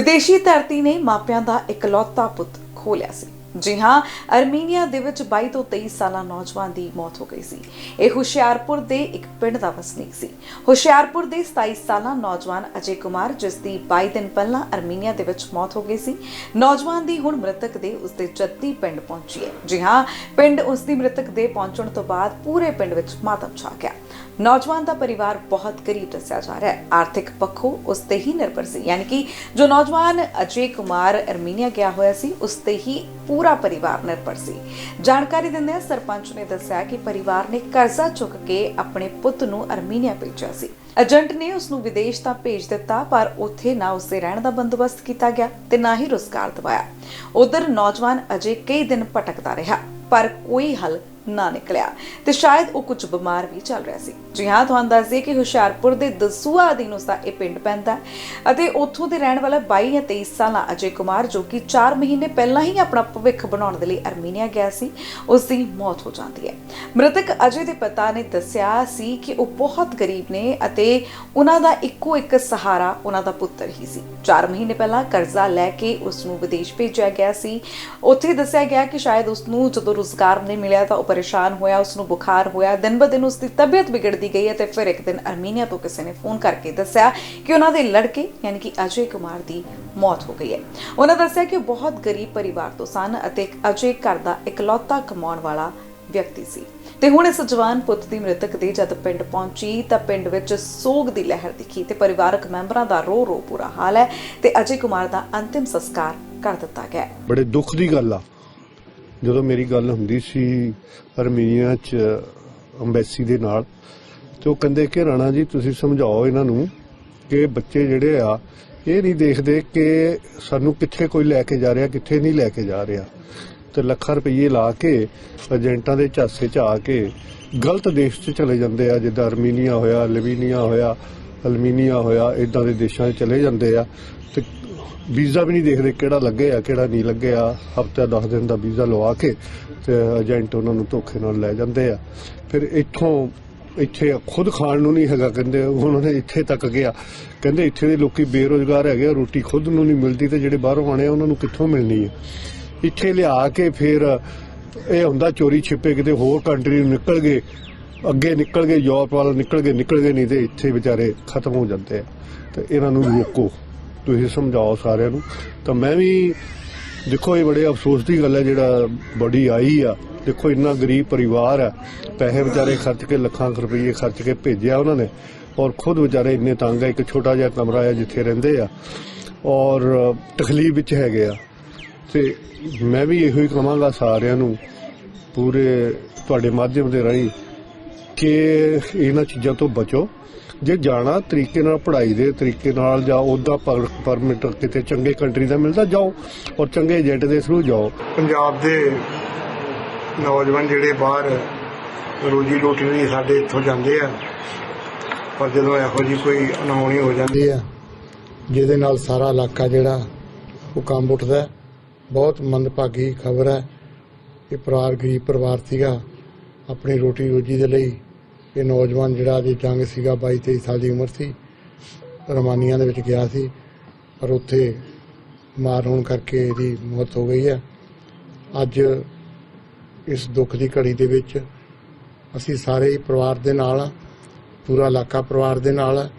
ਵਿਦੇਸ਼ੀ ਧਰਤੀ ਨੇ ਮਾਪਿਆਂ ਦਾ ਇਕਲੌਤਾ ਪੁੱਤ ਖੋ ਸੀ। ਜੀ ਹਾਂ, ਅਰਮੀਨੀਆ ਦੇ ਵਿੱਚ 22 ਤੋਂ 23 ਸਾਲਾ ਨੌਜਵਾਨ ਦੀ ਮੌਤ ਹੋ ਗਈ ਸੀ। ਇਹ ਹੁਸ਼ਿਆਰਪੁਰ ਦੇ ਇੱਕ ਪਿੰਡ ਦਾ ਵਸਨੀਕ ਸੀ। ਹੁਸ਼ਿਆਰਪੁਰ ਦੇ 27 ਸਾਲਾ ਨੌਜਵਾਨ ਅਜੇ ਕੁਮਾਰ, ਜਿਸ ਦੀ 22 ਦਿਨ ਪਹਿਲਾਂ ਅਰਮੀਨੀਆ ਦੇ ਵਿੱਚ ਮੌਤ ਹੋ ਗਈ ਸੀ, ਨੌਜਵਾਨ ਦੀ ਹੁਣ ਮ੍ਰਿਤਕ ਦੇ ਉਸਦੇ ਜੱਦੀ ਪਿੰਡ ਪਹੁੰਚੀ ਹੈ। ਜੀ ਹਾਂ, ਪਿੰਡ ਉਸ ਦੀ ਮ੍ਰਿਤਕ ਦੇ ਪਹੁੰਚਣ ਤੋਂ ਬਾਅਦ ਪੂਰੇ ਪਿੰਡ ਵਿੱਚ ਮਾਤਮ ਛਾ ਗਿਆ। ਨੌਜਵਾਨ ਦਾ ਪਰਿਵਾਰ ਬਹੁਤ ਗਰੀਬ ਦੱਸਿਆ ਜਾ ਰਿਹਾ ਹੈ। ਆਰਥਿਕ ਪੱਖੋਂ ਉਸ ਤੇ ਹੀ ਨਿਰਭਰ ਸੀ। ਯਾਨੀ ਕਿ ਜੋ ਨੌਜਵਾਨ ਅਜੇ ਕੁਮਾਰ ਅਰਮੀਨੀਆ ਗਿਆ ਹੋਇਆ ਸੀ, ਉਸ ਤੇ ਹੀ ਪੂਰਾ ਪਰਿਵਾਰ ਨਿਰਭਰ ਸੀ। ਜਾਣਕਾਰੀ ਦਿੰਦਿਆਂ ਸਰਪੰਚ ਨੇ ਦੱਸਿਆ ਕਿ ਪਰਿਵਾਰ ਨੇ ਕਰਜ਼ਾ ਚੁੱਕ ਕੇ ਆਪਣੇ ਪੁੱਤ ਨੂੰ ਅਰਮੀਨੀਆ ਭੇਜਿਆ ਸੀ। ਏਜੰਟ ਨੇ ਉਸ ਨੂੰ ਵਿਦੇਸ਼ ਤਾਂ ਭੇਜ ਦਿੱਤਾ, ਪਰ ਉੱਥੇ ਨਾ ਉਸਦੇ ਰਹਿਣ ਦਾ ਬੰਦੋਬਸਤ ਕੀਤਾ ਗਿਆ ਤੇ ਨਾ ਹੀ ਰੁਜ਼ਗਾਰ ਦਵਾਇਆ। ਉਧਰ ਨੌਜਵਾਨ ਅਜੇ ਕਈ ਦਿਨ ਭਟਕਦਾ ਰਿਹਾ, ਪਰ ਕੋਈ ਹੱਲ ਨਾ ਨਿਕਲਿਆ ਤੇ ਸ਼ਾਇਦ ਉਹ ਕੁਝ ਬਿਮਾਰ ਵੀ ਚੱਲ ਰਿਹਾ ਸੀ। ਜੀ ਹਾਂ, ਤੁਹਾਨੂੰ ਦੱਸ ਦਈਏ ਕਿ ਹੁਸ਼ਿਆਰਪੁਰ ਦੇ ਦਸੂਆ ਅਧੀਨ ਉਸ ਦਾ ਇਹ ਪਿੰਡ ਪੈਂਦਾ ਅਤੇ ਉੱਥੋਂ ਦੇ ਰਹਿਣ ਵਾਲਾ 22 ਜਾਂ 23 ਸਾਲਾ ਅਜੇ ਕੁਮਾਰ, ਜੋ ਕਿ 4 ਮਹੀਨੇ ਪਹਿਲਾਂ ਹੀ ਆਪਣਾ ਭਵਿੱਖ ਬਣਾਉਣ ਦੇ ਲਈ ਅਰਮੀਨੀਆ ਗਿਆ ਸੀ ਉਸ ਦੀ ਮੌਤ ਹੋ ਜਾਂਦੀ ਹੈ। ਮ੍ਰਿਤਕ ਅਜੇ ਦੇ ਪਿਤਾ ਨੇ ਦੱਸਿਆ ਸੀ ਕਿ ਉਹ ਬਹੁਤ ਗਰੀਬ ਨੇ ਅਤੇ ਉਹਨਾਂ ਦਾ ਇੱਕੋ ਇੱਕ ਸਹਾਰਾ ਉਹਨਾਂ ਦਾ ਪੁੱਤਰ ਹੀ ਸੀ। 4 ਮਹੀਨੇ ਪਹਿਲਾਂ ਕਰਜ਼ਾ ਲੈ ਕੇ ਉਸ ਨੂੰ ਵਿਦੇਸ਼ ਭੇਜਿਆ ਗਿਆ ਸੀ। ਉੱਥੇ ਦੱਸਿਆ ਗਿਆ ਕਿ ਸ਼ਾਇਦ ਉਸ ਨੂੰ ਜਦੋਂ ਰੁਜ਼ਗਾਰ ਨਹੀਂ ਮਿਲਿਆ ਤਾਂ ਉਹ ਪਰੇਸ਼ਾਨ ਹੋਇਆ ਉਸ ਨੂੰ ਬੁਖਾਰ ਹੋਇਆ। ਦਿਨ ਬ ਦਿਨ ਉਸ ਦੀ ਤਬੀਅਤ ਵਿਗੜਦੀ ਗਈ ਅਤੇ ਫਿਰ ਇੱਕ ਦਿਨ ਅਰਮੀਨੀਆ ਤੋਂ ਕਿਸੇ ਨੇ ਫੋਨ ਕਰਕੇ ਦੱਸਿਆ ਕਿ ਉਹਨਾਂ ਦੇ ਲੜਕੇ, ਯਾਨੀ ਕਿ ਅਜੇ ਕੁਮਾਰ ਦੀ ਮੌਤ ਹੋ ਗਈ ਹੈ। ਉਹਨਾਂ ਦੱਸਿਆ ਕਿ ਬਹੁਤ ਗਰੀਬ ਪਰਿਵਾਰ ਤੋਂ ਸਨ ਅਤੇ ਅਜੇ ਘਰ ਦਾ ਇਕਲੌਤਾ ਕਮਾਉਣ ਵਾਲਾ ਵਿਅਕਤੀ ਸੀ। ਤੇ ਹੁਣ ਇਸ ਜਵਾਨ ਪੁੱਤ ਦੀ ਮ੍ਰਿਤਕ ਦੇ ਜਦ ਪਿੰਡ ਪਹੁੰਚੀ ਤਾਂ ਪਿੰਡ ਵਿੱਚ ਸੋਗ ਦੀ ਲਹਿਰ ਦਿਖੀ ਤੇ ਪਰਿਵਾਰਕ ਮੈਂਬਰਾਂ ਦਾ ਰੋ ਰੋ ਬੁਰਾ ਹਾਲ ਹੈ ਤੇ ਅਜੇ ਕੁਮਾਰ ਦਾ ਅੰਤਿਮ ਸੰਸਕਾਰ ਕਰ ਦਿੱਤਾ ਗਿਆ ਬੜੇ ਦੁੱਖ ਦੀ ਗੱਲ ਆ। ਜਦੋਂ ਮੇਰੀ ਗੱਲ ਹੁੰਦੀ ਸੀ ਅਰਮੀਨੀਆ ਚ ਅੰਬੈਸੀ ਦੇ ਨਾਲ ਤੇ ਉਹ ਕਹਿੰਦੇ ਕਿ ਰਾਣਾ ਜੀ, ਤੁਸੀਂ ਸਮਝਾਓ ਇਹਨਾਂ ਨੂੰ ਕਿ ਬੱਚੇ ਜਿਹੜੇ ਆ, ਇਹ ਨਹੀਂ ਦੇਖਦੇ ਕਿ ਸਾਨੂੰ ਕਿੱਥੇ ਕੋਈ ਲੈ ਕੇ ਜਾ ਰਿਹਾ, ਕਿੱਥੇ ਨਹੀਂ ਲੈ ਕੇ ਜਾ ਰਿਹਾ। ਤੇ ਲੱਖਾਂ ਰੁਪਏ ਲਾ ਕੇ, ਏਜੰਟਾਂ ਦੇ ਝਾਸੇ ਚ ਆ ਕੇ, ਗਲਤ ਦੇਸ਼ 'ਚ ਚਲੇ ਜਾਂਦੇ ਆ, ਜਿੱਦਾਂ ਅਰਮੀਨੀਆ ਹੋਇਆ, ਲਿਵੀਨੀਆ ਹੋਇਆ, ਅਲਮੀਨੀਆ ਹੋਇਆ ਇਦਾਂ ਦੇ ਦੇਸ਼ਾਂ 'ਚ ਚਲੇ ਜਾਂਦੇ ਆ। ਤੇ ਵੀਜ਼ਾ ਵੀ ਨਹੀਂ ਦੇਖਦੇ ਕਿਹੜਾ ਲੱਗੇ ਆ, ਕਿਹੜਾ ਨਹੀਂ ਲੱਗੇ ਆ। ਹਫਤਾ 10 ਦਿਨ ਦਾ ਵੀਜ਼ਾ ਲਵਾ ਕੇ, ਤੇ ਏਜੰਟ ਉਹਨਾਂ ਨੂੰ ਧੋਖੇ ਨਾਲ ਲੈ ਜਾਂਦੇ ਆ। ਫਿਰ ਇੱਥੋਂ ਇੱਥੇ ਖੁਦ ਖਾਣ ਨੂੰ ਨਹੀਂ ਹੈਗਾ ਕਹਿੰਦੇ ਉਹਨਾਂ ਨੇ ਇੱਥੇ ਤੱਕ ਗਿਆ। ਕਹਿੰਦੇ ਇੱਥੇ ਦੇ ਲੋਕੀ ਬੇਰੋਜ਼ਗਾਰ ਹੈਗੇ ਆ, ਰੋਟੀ ਖੁਦ ਨੂੰ ਨਹੀਂ ਮਿਲਦੀ ਤੇ ਜਿਹੜੇ ਬਾਹਰੋਂ ਆਣੇ ਆ ਉਹਨਾਂ ਨੂੰ ਕਿੱਥੋਂ ਮਿਲਣੀ ਹੈ ਇੱਥੇ ਲਿਆ ਕੇ ਫਿਰ ਇਹ ਹੁੰਦਾ ਚੋਰੀ ਛਿਪੇ ਕਿਤੇ ਹੋਰ ਕੰਟਰੀ ਨੂੰ ਨਿਕਲ ਗਏ ਅੱਗੇ ਨਿਕਲ ਗਏ ਯੂਰਪ ਵੱਲ ਨਿਕਲ ਗਏ ਨਿਕਲ ਗਏ ਨਹੀਂ ਤੇ ਇੱਥੇ ਵਿਚਾਰੇ ਖਤਮ ਹੋ ਜਾਂਦੇ ਆ। ਤੇ ਇਹਨਾਂ ਨੂੰ ਰੋਕੋ ਤੁਸੀਂ ਸਮਝਾਓ ਸਾਰਿਆਂ ਨੂੰ। ਤਾਂ ਮੈਂ ਵੀ ਦੇਖੋ, ਇਹ ਬੜੇ ਅਫਸੋਸ ਦੀ ਗੱਲ ਹੈ, ਜਿਹੜਾ ਬੜੀ ਆਈ ਆ। ਦੇਖੋ, ਇੰਨਾ ਗਰੀਬ ਪਰਿਵਾਰ ਆ, ਪੈਸੇ ਵਿਚਾਰੇ ਖਰਚ ਕੇ ਲੱਖਾਂ ਕੁ ਰੁਪਏ ਖਰਚ ਕੇ ਭੇਜਿਆ ਉਹਨਾਂ ਨੇ, ਔਰ ਖੁਦ ਵਿਚਾਰੇ ਇੰਨੇ ਤੰਗ ਆ, ਇੱਕ ਛੋਟਾ ਜਿਹਾ ਕਮਰਾ ਆ ਜਿੱਥੇ ਰਹਿੰਦੇ ਆ, ਔਰ ਤਕਲੀਫ ਵਿੱਚ ਹੈਗੇ ਆ। ਤੇ ਮੈਂ ਵੀ ਇਹੋ ਹੀ ਕਹਾਂਗਾ ਸਾਰਿਆਂ ਨੂੰ, ਪੂਰੇ ਤੁਹਾਡੇ ਮਾਧਿਅਮ ਦੇ ਰਾਹੀਂ ਕਿ ਇਹਨਾਂ ਚੀਜ਼ਾਂ ਤੋਂ ਬਚੋ। ਜੇ ਜਾਣਾ ਤਰੀਕੇ ਨਾਲ ਪੜ੍ਹਾਈ ਦੇ ਤਰੀਕੇ ਨਾਲ ਜਾਂ ਉਹਦਾ ਪਰਮਿਟ ਕਿਤੇ ਚੰਗੇ ਕੰਟਰੀ ਦਾ ਮਿਲਦਾ, ਜਾਓ ਔਰ ਚੰਗੇ ਏਜੰਟ ਦੇ ਥਰੂ ਜਾਓ। ਪੰਜਾਬ ਦੇ ਨੌਜਵਾਨ ਜਿਹੜੇ ਬਾਹਰ ਰੋਜੀ ਰੋਟੀ ਲਈ ਸਾਡੇ ਇੱਥੋਂ ਜਾਂਦੇ ਆ, ਪਰ ਜਦੋਂ ਇਹੋ ਜੀ ਕੋਈ ਅਨਹੋਣੀ ਹੋ ਜਾਂਦੀ ਆ, ਜਿਹਦੇ ਨਾਲ ਸਾਰਾ ਇਲਾਕਾ ਜਿਹੜਾ ਉਹ ਕੰਮ ਉੱਠਦਾ, ਬਹੁਤ ਮੰਦਭਾਗੀ ਖਬਰ ਹੈ ਇਹ ਪਰਿਵਾਰ, ਗਰੀਬ ਪਰਿਵਾਰ ਸੀਗਾ। ਆਪਣੀ ਰੋਟੀ ਰੋਜੀ ਦੇ ਲਈ ਇਹ ਨੌਜਵਾਨ ਜਿਹੜਾ ਦੀ ਜੰਗ ਸੀਗਾ 22 23 ਸਾਲ ਦੀ ਉਮਰ ਸੀ, ਰਮਾਨੀਆਂ ਦੇ ਵਿੱਚ ਗਿਆ ਸੀ, ਪਰ ਉੱਥੇ ਮਾਰ ਹੋਣ ਕਰਕੇ ਇਹਦੀ ਮੌਤ ਹੋ ਗਈ ਹੈ। ਅੱਜ ਇਸ ਦੁੱਖ ਦੀ ਘੜੀ ਦੇ ਵਿੱਚ ਅਸੀਂ ਸਾਰੇ ਹੀ ਪਰਿਵਾਰ ਦੇ ਨਾਲ ਹਾਂ, ਪੂਰਾ ਇਲਾਕਾ ਪਰਿਵਾਰ ਦੇ ਨਾਲ ਹੈ।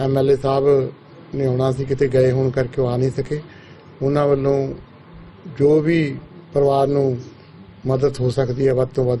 ਐਮਐਲਏ ਸਾਹਿਬ ਨੇ ਆਉਣਾ ਸੀ, ਕਿਤੇ ਗਏ ਹੋਣ ਕਰਕੇ ਉਹ ਆ ਨਹੀਂ ਸਕੇ। ਉਹਨਾਂ ਵੱਲੋਂ ਜੋ ਵੀ ਪਰਿਵਾਰ ਨੂੰ ਮਦਦ ਹੋ ਸਕਦੀ ਹੈ, ਵੱਧ ਤੋਂ ਵੱਧ